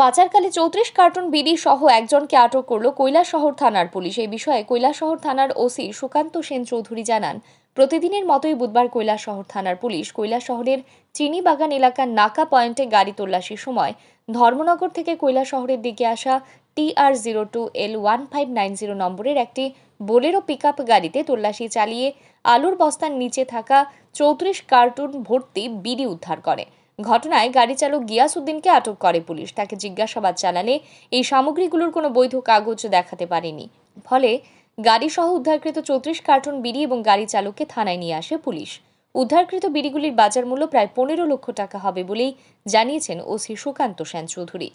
পাচারকালে চৌত্রিশ কার্টুন বিড়ি সহ একজনকে আটক করল কৈলাসহর থানার পুলিশ। এই বিষয়ে কৈলাসহর থানার ওসি সুকান্ত সেন চৌধুরী জানান, প্রতিদিনের মতোই বুধবার কৈলাসহর থানার পুলিশ কৈলাসহরের চিনিবাগান এলাকার নাকা পয়েন্টে গাড়ি তল্লাশির সময় ধর্মনগর থেকে কৈলাসহরের দিকে আসা TR zero two L one five nine zero নম্বরের একটি বোলেরো পিকআপ গাড়িতে তল্লাশি চালিয়ে আলুর বস্তার নিচে থাকা চৌত্রিশ কার্টুন ভর্তি বিড়ি উদ্ধার করে। ঘটনায় গাড়ি চালক গিয়াস উদ্দিনকে আটক করে পুলিশ। তাকে জিজ্ঞাসাবাদ চালালে এই সামগ্রীগুলোর কোনো বৈধ কাগজ দেখাতে পারেনি। ফলে গাড়ি সহ উদ্ধারকৃত চৌত্রিশ কার্টুন বিড়ি এবং গাড়ি চালককে থানায় নিয়ে আসে পুলিশ। উদ্ধারকৃত বিড়িগুলির বাজার মূল্য প্রায় পনেরো লক্ষ টাকা হবে বলেই জানিয়েছেন ওসি সুকান্ত সেন চৌধুরী।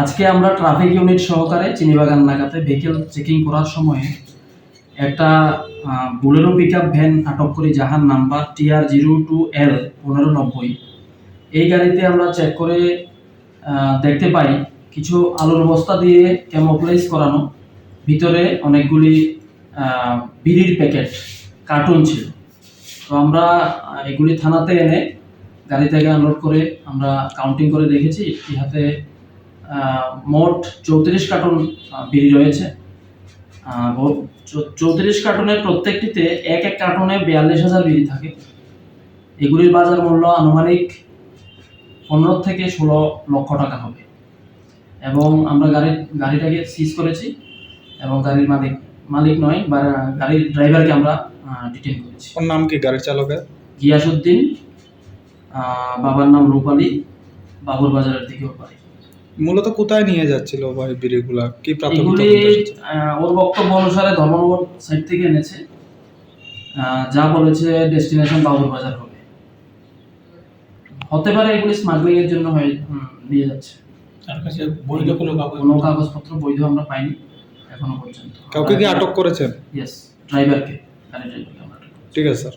আজকে আমরা ট্রাফিক ইউনিট সহকারে চিনিবাগান নাগাতে ভেহিকেল চেকিং করার সময় একটা বুলেরো পিক ভ্যান আটক করি, যাহার number TR zero two L পনেরো নব্বই। এই গাড়িতে আমরা চেক করে দেখতে পাই কিছু আলুর বস্তা দিয়ে ক্যামোপ্লাইজ করানো। ভিতরে অনেকগুলি বিড়ির প্যাকেট কার্টুন ছিল। তো আমরা এগুলি থানাতে এনে গাড়ি থেকে আনলোড করে আমরা কাউন্টিং করে দেখেছি ইহাতে মোট চৌত্রিশ কার্টুন বিড়ি রয়েছে। চৌত্রিশ কার্টুনের প্রত্যেকটিতে এক এক কার্টুনে বিয়াল্লিশ হাজার বিড়ি থাকে। এগুলির বাজার মূল্য আনুমানিক পনেরো থেকে ষোলো লক্ষ টাকা হবে। এবং আমরা গাড়ির গাড়িটাকে সিজ করেছি এবং গাড়ির মালিক মালিক নয় বা গাড়ির ড্রাইভারকে আমরা ডিটেন করেছি। ওর নাম কি গাড়ির চালকের? গিয়াসুদ্দিন বাবার নাম রূপালী বাবুর বাজারের দিকে ওর বাড়ি। মূলত কোথায় নিয়ে যাচ্ছিল ভাই বিড়িগুলা? কি প্রাথমিক ওর বক্তব্য অনুসারে ধর্মনগর সাইড থেকে এনেছে। যা বলেছে ডেস্টিনেশন বাবুর বাজার হবে হতে পারে এগুলি স্মাগলিং এর জন্য হয়ে নিয়ে যাচ্ছে। তার কাছে বৈধ কোনো কাগজ কোনো কাগজপত্র বৈধ আমরা পাইনি এখনও পর্যন্ত। কাউকে কি আটক করেছেন? ইয়েস ড্রাইভারকে গাড়ি ড্রাইভারকে আমরা ঠিক আছে স্যার।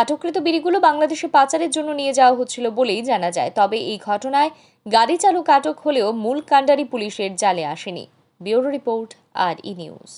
আটককৃত বিড়িগুলো বাংলাদেশে পাচারের জন্য নিয়ে যাওয়া হচ্ছিল বলেই জানা যায় তবে এই ঘটনায় গাড়ি চালক আটক হলেও মূল কাণ্ডারি পুলিশের জালে আসেনি। ব্যুরো রিপোর্ট আর ই নিউজ।